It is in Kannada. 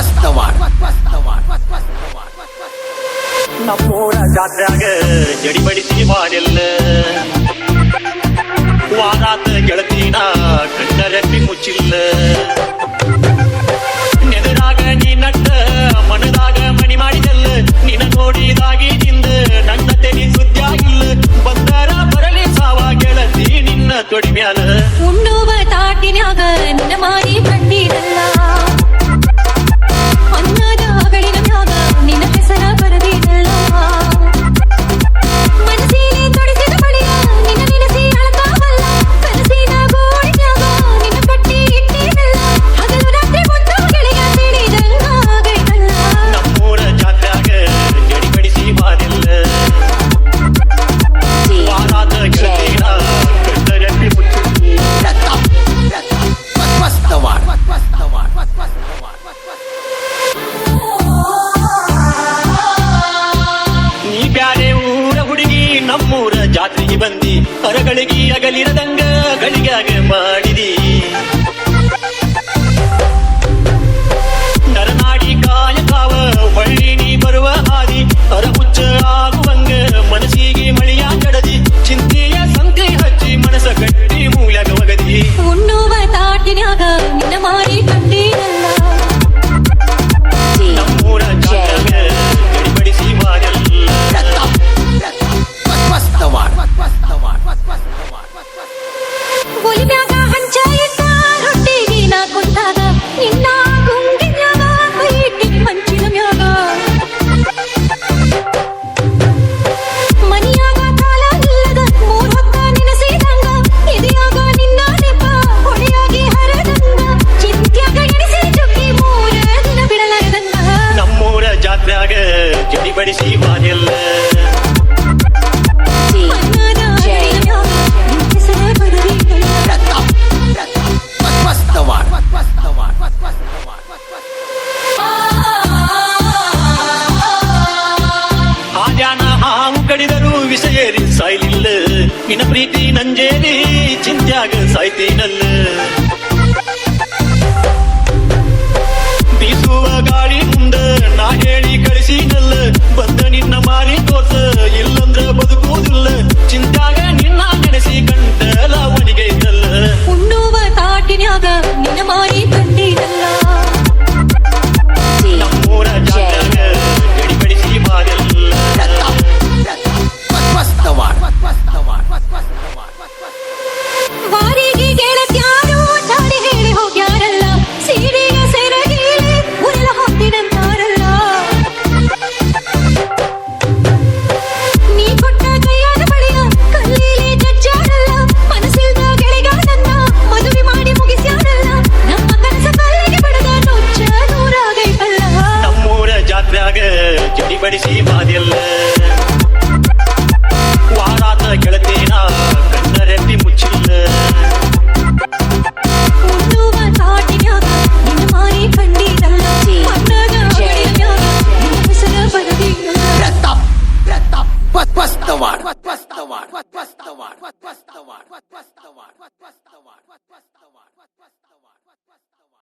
मस्त वाढ நம்மோட ஜாத்திராக செடி படிச்சு பாடல்ல ಮಾಡಿದಿ ಹೊರಗಳಿಗೆ ಅಗಲಿರದಂಗ ಗಳಿಗಾಗ ಮಾಡಿದಿ. ಮಾಡಿ ಶಿವಾನೆಲ್ಲ ವಿಷಯೇರಿ ಸಾಯ್ಲಿಲ್ಲ. ನಿನ್ನ ಪ್ರೀತಿ ನಂಜೇರಿ ಚಿಂತ್ಯಾಗ ಸಾಯ್ತೀನಲ್ಲ.